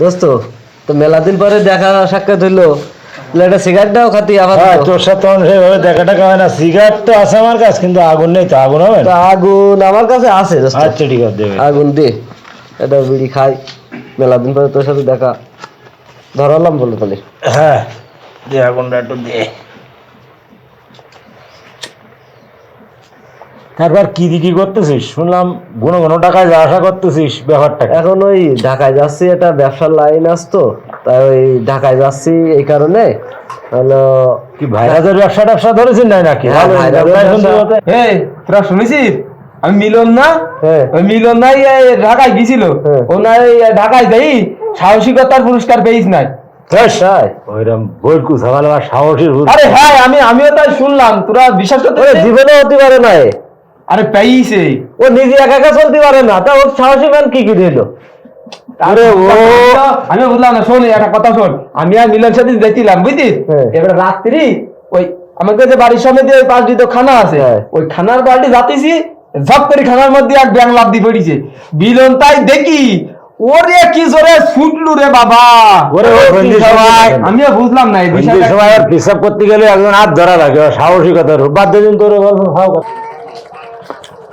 দোস্ত তো মেলা দিন পরে দেখা সাক্ষাৎ হইল। একটা সিগারেটটাও খাতি হ্যাঁ তোর সাথে সেভাবে দেখা টাকা হয় না। সিগারেট তো আছে আমার কাছে কিন্তু আগুন নেই তো। আগুন হবে? আগুন আমার কাছে আছে আচ্ছা ঠিক আছে আগুন দে। এটা বিড়ি খাই মেলা দিন পরে তোর সাথে দেখা। ধরালাম বলে তাহলে। হ্যাঁ দে আগুনটা একটু দে। তারপর কি দিকি করতেছিস? শুনলাম ঘন ঘন টাকায় যা আশা করতেছিস ব্যাপারটা এখন ওই ঢাকায় যাচ্ছি এটা ব্যবসার লাইন আসতো তাই ওই ঢাকায় যাচ্ছি এই কারণে। হলো কি ভাইরাজের ব্যবসা ট্যাবসা ধরেছেন নাই নাকি? হ্যাঁ, ব্যবসা। এই তোরা শুনেছিস? আমি মিলন না? হ্যাঁ। মিলন নাই ঢাকায় গেছিল হ্যাঁ। ওনার ঢাকায় যাই সাহসিকতার পুরস্কার পেয়েছ নাই। আর হ্যাঁ আমি আমিও তাই শুনলাম তোরা বিশ্বাস করতে জীবনে হতে পারে না। আরে পেয়েছে ও নিজে একা একা চলতে পারে না তা ওর সাহসী মান কি কি দিল? আরে ও আমি বুঝলাম না শোন একটা কথা শোন। আমি আর মিলন সাথে দেখছিলাম বুঝছিস? হ্যাঁ। এবার রাত্রি ওই আমাদের যে বাড়ির সামনে যে পাঁচটি তো খানা আছে হ্যাঁ। ওই খানার বাড়ি যাতেছি ঝপ করে খানার মধ্যে এক ব্যাং লাভ দিয়ে পড়িছে। মিলন তাই দেখি ওরে কি জোরে ছুটলু রে বাবা। ওরে সবাই? আমিও বুঝলাম না এই বিষয়টা সবাই আর পেশাব করতে গেলে একজন হাত ধরা লাগে ওর সাহসিকতার হুর। বাদ দিন তোর গল্প খাও কি বাতরা সিরিজের এক জায়গায়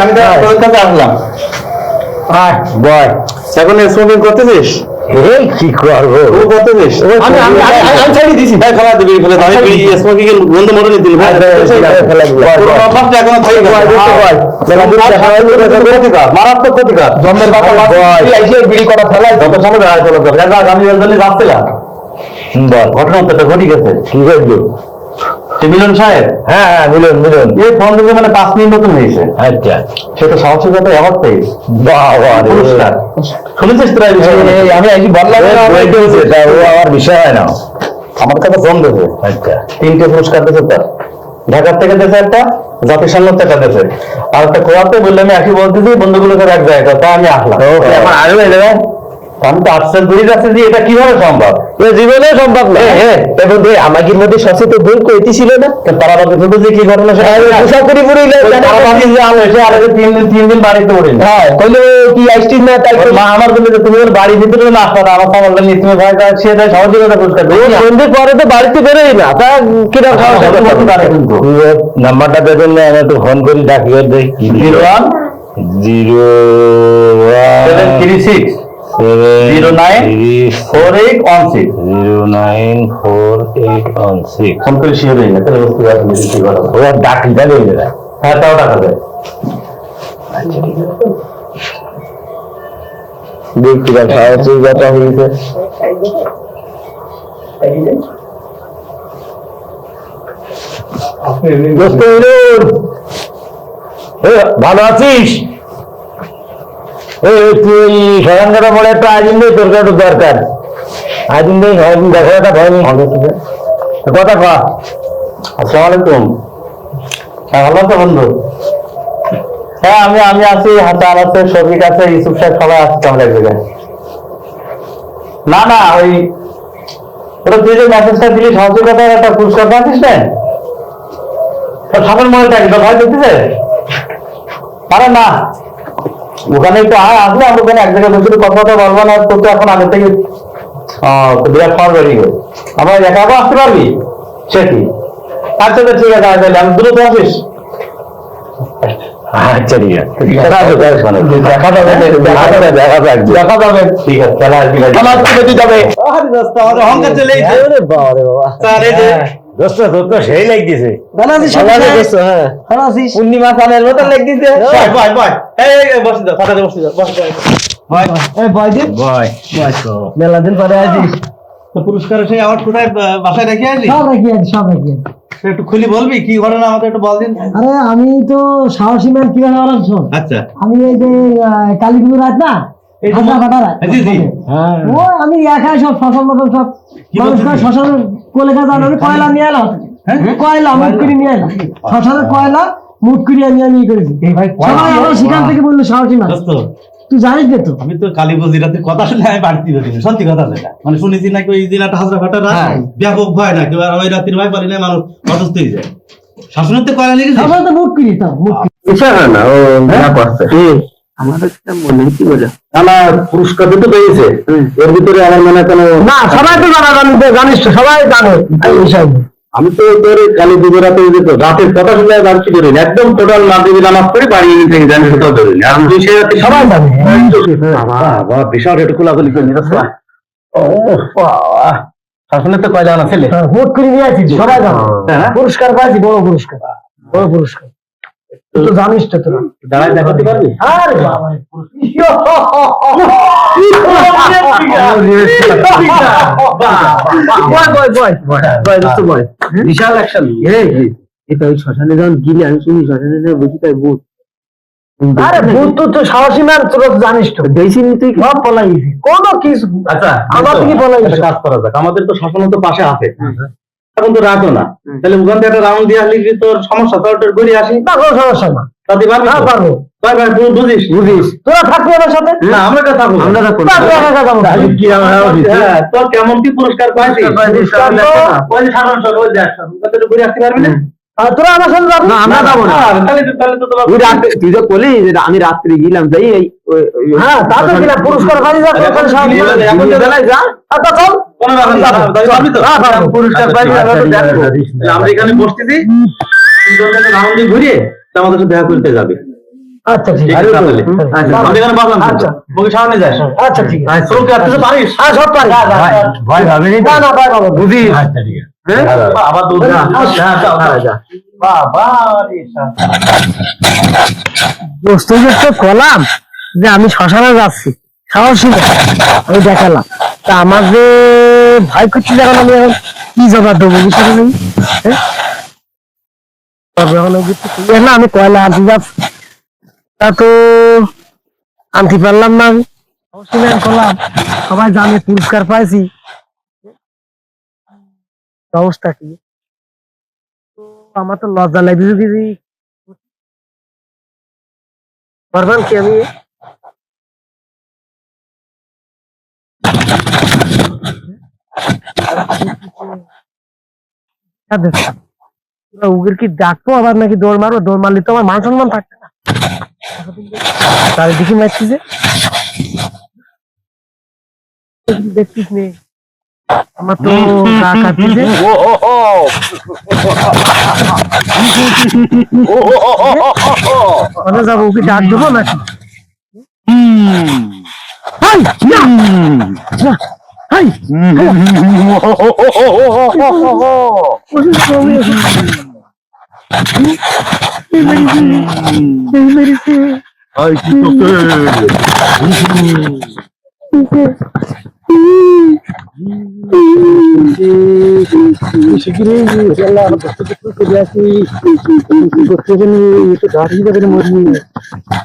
আমি তো তোর আসলাম। আয় বয়। এখন স্মোকিং করতেছিস? এই কি করব? ও করতেছিস আমি আমি আমি আমি ছাড়ি দিছি ভাই খালা দিবি ফেলে আমি বিড়ি স্মোকিং এর গন্ধ মরে নিতে ভাই। তোর অভ্যাসটা এখনও মারাত্মক ক্ষতিকার। জন্মের বাবা আইসে বিড়ি করা ফেলাই যত সময় দাঁড়ায় চলে যাবে আমি ওই জন্য যাচ্ছিলাম বল। ঘটনাটা তো ঘটে গেছে। কি সে মিলন সাহেব? হ্যাঁ হ্যাঁ মিলন মিলন। এই ফোন থেকে মানে পাঁচ মিনিট নতুন হয়েছে। আচ্ছা। সে সাহসিকতা অ্যাওয়ার্ড পেয়েছে পুরস্কার। শুনেছিস তোরা এই বিষয়ে? এই, আমি আজকে বললাম ও আমার বিষয় হয় না। আমার কাছে ফোন দেবে আচ্ছা। তিনটে পুরস্কার দিয়েছে তার। ঢাকার থেকে দিয়েছে একটা জাতিসংঘ থেকে দিয়েছে। আর একটা কোয়াতে বললে আমি একই বলতেছি বন্ধুগুলোকে এক জায়গায় তা আমি আসলাম আসবে দেবে আমি তো আশ্চর্য দূরে যাচ্ছি যে এটা কীভাবে সম্ভব? জীবনে সম্ভব না। হ্যাঁ এবং তুই আমাদের মধ্যে সচেতন ভুল কইতে ছিল না? তারা বাকি শুধু যে কি ঘটনা পোশাক করে পুরো তারা বাকি যে আলো এসে আর আগে তিন দিন তিন দিন বাড়িতে পড়ি হ্যাঁ কইলো কি আসছিস না তাই মা আমার বলে যে তুমি বাড়ির ভিতরে না আসতে আমার সামনে নিয়ে তুমি ভয় পাচ্ছি এটা সহযোগিতা পুরস্কার সন্ধ্যের পরে তো বাড়িতে বেরোই না। তা কীরকম সাহস করতে পারে? কিন্তু নাম্বারটা দেবেন না আমি একটু ফোন করি ডাকি কি zero one? Zero seven three six? Zero nine four eight one six zero nine four eight one six phone করে শিখে দিই তাহলে বুঝতে পারছি কি কথা ওর ডাকিটা দিয়ে দেবে হ্যাঁ তাও টাকা দেয়। এ, ভালো আছিস? তুই সরাঙ্গাটা বলে একটা আইডিন তোর একটু দরকার। নেই আইডিন দেখো একটা ভয় কথা কয়া আসসালামু আলাইকুম। হ্যাঁ ভালো আছো বন্ধু? হ্যাঁ আমি আমি আছি হাসান আছে শফিক আছে ইউসুফ সাহেব সবাই আসছে আমরা এক জায়গায় না না ওই ওটা তুই যে মেসেজটা দিলি সহযোগিতার একটা পুরস্কার পাচ্ছিস না? তোর মনে থাকি তো ভয় দেখতেছে আরে না। ওখানে একটু আয় আসলে আমরা ওখানে এক জায়গায় বসে কথা কথা বলব না তোর তো এখন আগে থেকে বিরাট ফর বেরিয়ে গেল। আমরা একা একা আসতে পারবি? সে কি? আচ্ছা তো ঠিক আছে তাহলে আমি দ্রুত আসিস আচ্ছা ঠিক আছে। দেখা যাবে দেখা যাবে। দেখা যাবে। ঠিক আছে খেলা আসবি খেলা যাবে। আরে দোস্ত আমাদের অহংকার চলে বাবা। রে বাবা। স্যার দোস্ত সেই লাগতেছে। ভালো আছিস ভালো হ্যাঁ। ভালো পূর্ণিমা চাঁদের মতো লেগেছে বয় বয় বয়। এই এই বসে দাও ফাটাতে বসে দাও বস বয় এই বয় দে। বয় মেলা দিন পরে আছিস তো পুরস্কার সেই কোথায় বাসায় রেখে সব রেখে আছে সব রেখে একটু খুলি বলবি কি ঘটনা আমাকে একটু বল দিন। আরে আমি তো সাহসী ম্যান কীভাবে বলাম আচ্ছা। আমি এই যে আহ, কালী রাত না জি। হ্যাঁ। ও আমি একাই সব ফসল মতন সব মানুষ আমি কয়লা নিয়ে এলাম। কয়লা মুখ করে নিয়ে এলাম। শ্মশানের কয়লা মুখ করে আমি ই করেছি। এই ভাই কয়লা? সবাই আমার সেখান থেকে বলল সাহসী দোস্ত তুই জানিস না তো? আমি তো কালী বজিরাতের কথা শুনে আমি বাড়তি সত্যি কথা যেটা মানে শুনেছি নাকি ওই দিনাটা হাজরা ফাটা রাত? হ্যাঁ। ব্যাপক ভয় নাকি আর ওই রাত্রির ভয় পারি না মানুষ অসুস্থ হয়ে যায়। শাসনের তো কয়লা লেগেছে? আমরা তো মুখ করি তো মুখ না ও না করছে। আমাদের মনে কি বলে? আমার পুরস্কার তো পেয়েছে এর ভিতরে আমার মনে কোনো না সবাই তো জানা জানি জানিস সবাই জানে। আমি তো তোর কালী পুজো রাতে ওই রাতের কথা শুনে বাড়ছি ধরিনি একদম টোটাল মাদ্রিদি নামাজ পড়ে বাড়ি থেকে জানি সেটাও ধরিনি আর তুই সে রাতে সবাই জানে। বাবা বাবা বিশাল একটু খোলাখুলি করে নিতে ও বাবা। শাসনে তো কয়লা না ছেলে? হ্যাঁ, করে নিয়ে সবাই জানে। হ্যাঁ। পুরস্কার পাইছি বড় পুরস্কার। বড় পুরস্কার। তুই তো জানিস তো তোরা। দাঁড়ায় দেখাতে পারবি? আরে বাবা। বিশাল অ্যাকশন এটা ওই শ্মশানে যখন গিয়ে আমি শুনি শ্মশানে বুঝি তাই ভূত। আরে ভূত তো তো সাহসী ম্যান তোরা জানিস তো। দেখছি নি তুই সব পলাইছি কোনো কিছু আচ্ছা একটা কাজ করা যাক। আমাদের তো শাসন তো পাশে আছে। এখন তো রাতও না। তাহলে ওখান থেকে একটা রাউন্ড দিয়ে আসলি কি তোর সমস্যা ঘুরে আসি। না কোনো সমস্যা না। তাতে পারবি হ্যাঁ পারব। ভাই ভাই তুই বুঝিস? বুঝিস। তোরা থাকবি আমার সাথে? না আমরা তো থাকব আমরা থাকব একা একা যাব। হ্যাঁ, তোর কেমন কি পুরস্কার পাইছিস? ওই সাধারণ ওই ঘুরে আসতে পারবি না? তোরা আমার সাথে যাবি? আমরা যাব না। তাহলে তো তাহলে তো তোমার তুই তো বলি আমি রাত্রি গেলাম যাই হ্যাঁ তা তো কিনা পুরস্কার এখন তো। আচ্ছা চল আমরা এখানে বসতেছি। ঘুরিয়ে আমাদের সাথে দেখা করতে যাবে। আচ্ছা ঠিক ঠিক আছে আছে আচ্ছা। আমরা এখানে বসলাম আচ্ছা। ওকে সামনে যাস আচ্ছা ঠিক আছে। তোর আর তুই পারিস। হ্যাঁ সব পারি। ভয় ভাবি না না ভয় পাবো না। আচ্ছা ঠিক আছে। হ্যাঁ? আবার দুধ যা, হ্যাঁ, যাও, যাও। যা। বাবা রে, শালা। তো কলাম যে আমি শ্মশানে যাচ্ছি। সাহসী। আমি দেখালাম। তা আমার যে ভয় করছি যখন আমি এখন? কি জবাব দেবো, বুঝতে নেই তবে এখন ওই যে তুই না, আমি কয়লা আনতে যাচ্ছি তা তো আনতে পারলাম না আমি। সাহসী করলাম। সবাই জানে, পুরস্কার পাইছি। অবস্থা কি? আমার তো লজ্জা লাগবে যদি পারবেন কি আমি উগের কি ডাকবো আবার নাকি দৌড় মারবো দৌড় মারলে তো আমার মান সম্মান থাকবে না। চারিদিকে মারছি যে। দেখছিস নে। আমার তো গা কাটছে ওখানে যাব ওকে ডাক দেবো নাকি? না, না, হাই, এই মেরেছে, এই মেরেছে, শিগগিরি আল্লাহ আমার কষ্ট করতে চলে আসি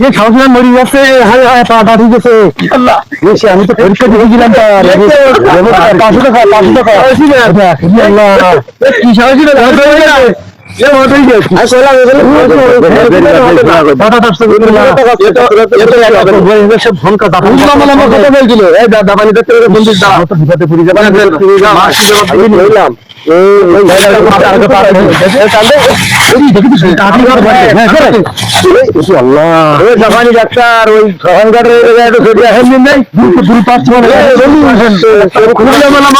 শাশুড়ি দেখি দেবে আল্লাহ। আল্লাহ। এখন পাশে গেছে। আমি কি করব কি কষ্ট তো আল্লাহ আল্লাহ কি অবস্থা বাবা হ্যাঁ আমি মরেছি এবার একটু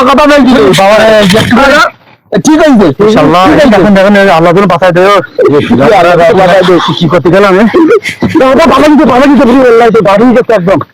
পাশে যাই একটু এ দোস্ত এ হাসান ছবি দিছো তাড়াতাড়ি আয় তাড়াতাড়ি আয়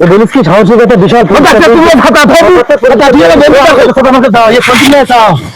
পাঁচশো টাকা পাঁচশো টাকা আল্লাহ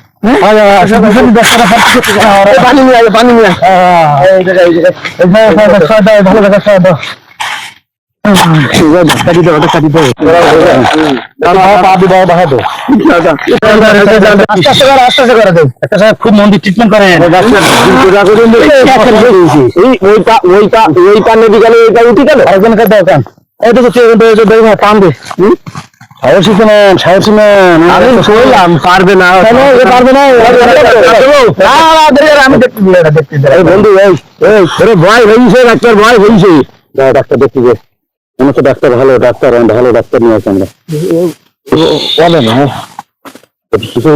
পানি ওই হ্যাঁ ওই ওই মানে মানে হ্যাঁ আচ্ছা হ্যাঁ হ্যাঁ নিয়ে মনে হয় মানে ওই ওই পানি নিয়ে পানি ভালো দেখা কাটি দাও খুব মন্দির ট্রিটমেন্ট করে ওইটা মেডিকেলে ওইটা উঠি গেল আরেকজনকে দরকার এই তো টান দে সাহসী কেন? সাহসী আমি শুনলাম পারবে না? পারবে। না? আমি দেখতে বন্ধু এই এই তোর ভয় হয়েছে ডাক্তার ভয় হয়েছে ডাক্তার দেখতে যে মনে হচ্ছে ডাক্তার ভালো ডাক্তার ভালো ডাক্তার নিয়ে আসি আমরা বলে না? কিছু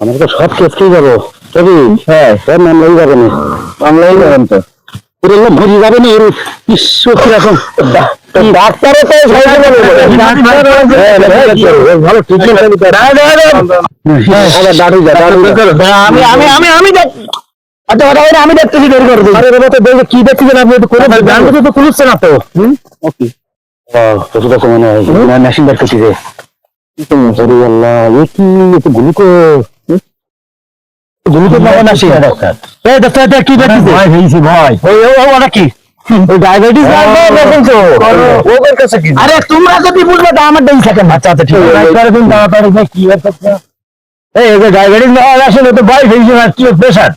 আমরা তো সব কেসকেই যাব। তবে হ্যাঁ। সব মামলাই যাবে না। মামলাই যাবেন তো। লোক ভরি যাবে না এর বিশ্ব কীরকম ডাক্তারও তো ভালো ট্রিটমেন্ট আমি আমি আমি আচ্ছা দেখতেছি বের করে দিই আরে বাবা তো দেখে কি দেখতেছেন আপনি তো করে গান তো খুলছে না তো ওকে মনে হয় মেশিন করছি যে আরে আল্লাহ এ কি এত গুলুকো গুলুকো পাবো না সে ডাক্তার এই ডাক্তার এটা কি দেখতেছে ভয় হইছে ভয় ওই ও ওটা কি ওই ডায়াবেটিস না দেখুন তো ওদের কাছে কি আরে তোমরা যদি বুঝবে তা আমার দেই থাকে আচ্ছা আচ্ছা ঠিক আছে তাড়াতাড়ি তাড়াতাড়ি কি হচ্ছে এই যে ডায়াবেটিস না হলে আসলে তো ভয় হইছে না কি প্রেসার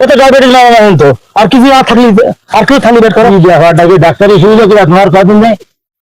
এটা ডায়াবেটিস না হলে তো আর কিছু না থাকলে আর কেউ থাকলে বের করো ডাক্তার ডাক্তারি সুবিধা কি আপনার কদিন নেই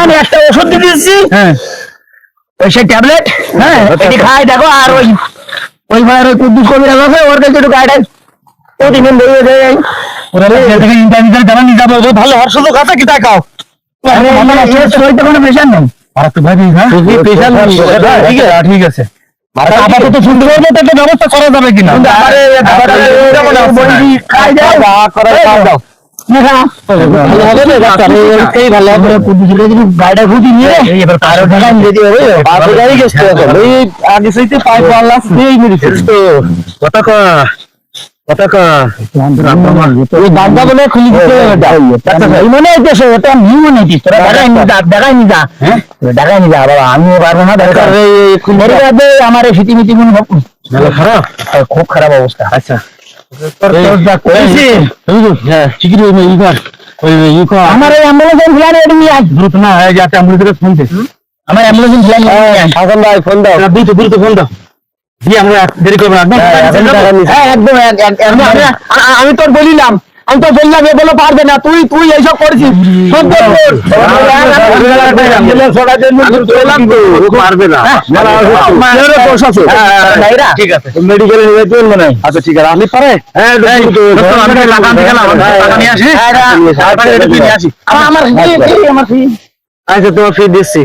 আমি একটা ওষুধ দিয়ে দিচ্ছি হ্যাঁ। ওই সেই ট্যাবলেট হ্যাঁ এটি খাই দেখো আর ওই ওই ভাইয়ের ওই কুদ্দুস কবির আছে ওর কাছে একটু গাইডাই প্রতিদিন বেরিয়ে দেয় ওরা থেকে ইন্টারভিউ জানা নিয়ে যাব ভালো হওয়ার সুযোগ আছে কি তাকাও শরীরটা কোনো প্রেশার নেই। তো হ্যাঁ ঠিক আছে। ঠিক আছে। আপাতত শুনতে পারব তো ব্যবস্থা করা যাবে কিনা? কত কা কত কা বলে মনে ওটা নিউ মনে হইতেছে তোরা দেখাই নি যা দেখাই নি যা হ্যাঁ দেখাই নি যা বাবা আমি পারব না দরকার মেরে আমার খারাপ খুব খারাপ অবস্থা আচ্ছা আমার এই অ্যাম্বুলেন্স ফ্ল্যান এটা নিয়ে আস দ্রুত না হয়ে ফোন দে। আমার অ্যাম্বুলেন্স এখন ভাই ফোন দাও। দ্রুত দ্রুত ফোন দাও। দিয়ে আমরা দেরি করব না একদম। হ্যাঁ একদম আমি তোর বলিলাম। আমি তো বললাম এগুলো পারবে না। তুই তুই এইসব করেছিস। পারবে না ঠিক আছে মেডিকেলে নিয়ে যেতে আচ্ছা ঠিক আছে আপনি পারে হ্যাঁ আমার আচ্ছা তোমার ফি। দিচ্ছি